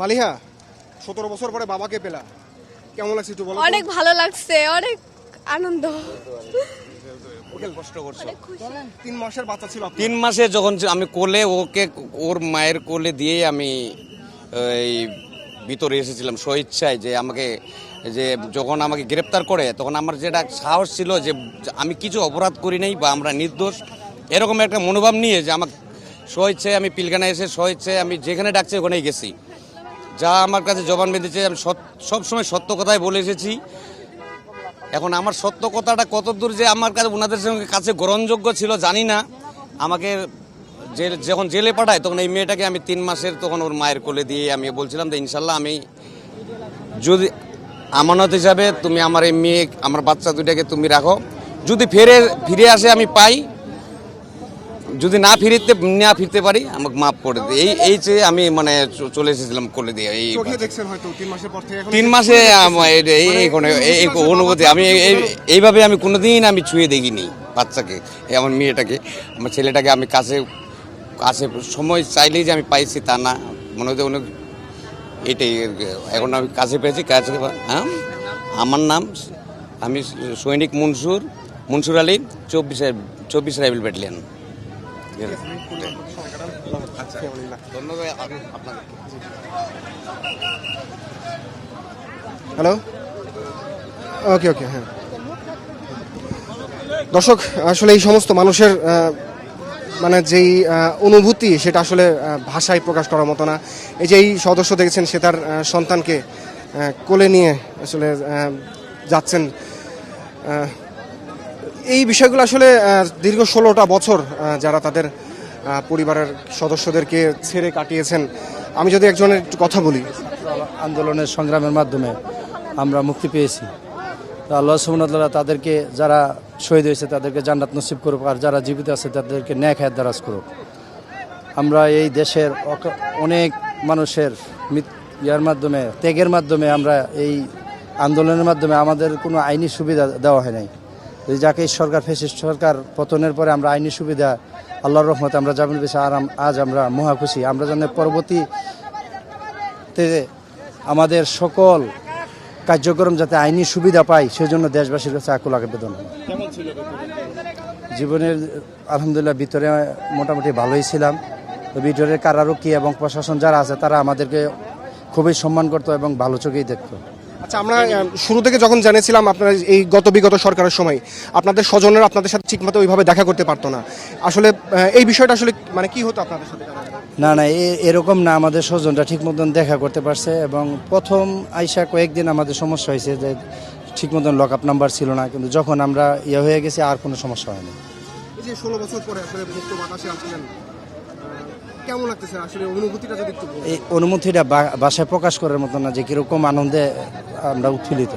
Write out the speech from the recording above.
মালিহা সতেরো বছর পরে বাবাকে পেলা। কেমন লাগছে একটু বলো তো? অনেক ভালো লাগছে অনেক আনন্দ। তিন মাসের বাচ্চা ছিল তিন মাসে যখন আমি কোলে ওকে ওর মায়ের কোলে দিয়ে আমি এই ভিতরে এসেছিলাম। স্বইচ্ছায় যে আমাকে যে যখন আমাকে গ্রেপ্তার করে তখন আমার যেটা সাহস ছিল যে আমি কিছু অপরাধ করি নাই বা আমরা নির্দোষ এরকম একটা মনোভাব নিয়ে যে আমার স্বইচ্ছায় আমি পিলখানায় এসে স্বইচ্ছায় আমি যেখানে ডাকছি ওখানেই গেছি। যা আমার কাছে জবান বেঁধেছে, আমি সবসময় সত্য কথাই বলে এসেছি। এখন আমার সত্য কথাটা কত দূর যে আমার কাছে ওনাদের সঙ্গে কাছে গ্রহণযোগ্য ছিল জানি না। আমাকে জেল যখন জেলে পাঠায়, তখন এই মেয়েটাকে আমি তিন মাসের তখন ওর মায়ের কোলে দিয়ে আমি বলছিলাম যে, ইনশাল্লাহ আমি যদি আমানত হিসাবে তুমি আমার এই মেয়ে, আমার বাচ্চা দুইটাকে তুমি রাখো। যদি ফিরে ফিরে আসে আমি পাই। যদি না ফিরতে না ফিরতে পারি আমাকে মাফ করে দিই এই এই চেয়ে আমি মানে চলে এসেছিলাম কোলে দিয়ে এই তিন মাসে এই- এই অনুভূতি আমি এই- এই- এইভাবে আমি কোনোদিন আমি ছুঁয়ে দেখিনি বাচ্চাকে এই আমার মেয়েটাকে। আমার ছেলেটাকে আমি কাছে কাছে সময় চাইলেই যে আমি পাইছি তা না মনে হচ্ছে অনেক এটাই এখন আমি কাছে পেয়েছি কাছে হ্যাঁ? আমার নাম আমি সৈনিক মনসুর মনসুর আলী চব্বিশ চব্বিশ rifle battalion. Hello okay okay হ্যাঁ। দর্শক, আসলে এই সমস্ত মানুষের মানে যেই অনুভূতি, সেটা আসলে ভাষায় প্রকাশ করার মতো না। এই যে এই সদস্য দেখেছেন, সে তার সন্তানকে কোলে নিয়ে আসলে যাচ্ছেন। এই বিষয়গুলো আসলে দীর্ঘ ষোলোটা বছর যারা তাদের পরিবারের সদস্যদেরকে ছেড়ে কাটিয়েছেন। আমি যদি একজনের কথা বলি। আন্দোলনের সংগ্রামের মাধ্যমে আমরা মুক্তি পেয়েছি। আল্লাহ সুবহানাহু তাদেরকে, যারা শহীদ হয়েছে, তাদেরকে জান্নাত নসিব করুক, আর যারা জীবিত আছে, তাদেরকে ন্যায় খায়ের দারাজ করুক। আমরা এই দেশের অনেক মানুষের ইয়ার মাধ্যমে, ত্যাগের মাধ্যমে আমরা এই আন্দোলনের মাধ্যমে আমাদের কোনো আইনি সুবিধা দেওয়া হয় নাই। যাকে সরকার, ফেসিস্ট সরকার পতনের পরে আমরা আইনি সুবিধা, আল্লাহর রহমতে আমরা যাবেন বেশি আর আজ আমরা মহা খুশি। আমরা যেন পরবর্তীতে আমাদের সকল কার্যক্রম যাতে আইনি সুবিধা পাই সেজন্য দেশবাসীর কাছে আকুল আবেদন। জীবনের, আলহামদুলিল্লাহ, ভিতরে মোটামুটি ভালোই ছিলাম। তো ভিতরের কারারক্ষী এবং প্রশাসন যারা আছে, তারা আমাদেরকে খুবই সম্মান করতো এবং ভালো চোখেই দেখতো। আচ্ছা আমরা শুরু থেকে যখন জানিয়েছিলাম আপনারা এই গত বিগত সরকারের সময় আপনাদের স্বজনেরা আপনাদের সাথে ঠিকমতো ওইভাবে দেখা করতে পারতো না। আসলে এই বিষয়টা আসলে মানে কি হতো আপনাদের সাথে? না না এরকম না আমাদের স্বজনরা ঠিক মতন দেখা করতে পারছে এবং প্রথম আইসা কয়েকদিন আমাদের সমস্যা হয়েছে যে ঠিক মতন লক আপ নাম্বার ছিল না কিন্তু যখন আমরা ইয়ে হয়ে গেছি আর কোনো সমস্যা হয়নি। ষোলো বছর পরে আসলে মুক্ত বাতাসে আসলেন কেমন লাগতেছে আসলে অনুভূতিটা যদি একটু। এই অনুমতিটা বাসায় প্রকাশ করার মতো না যে কীরকম আনন্দে আমরা উৎফুল্লিত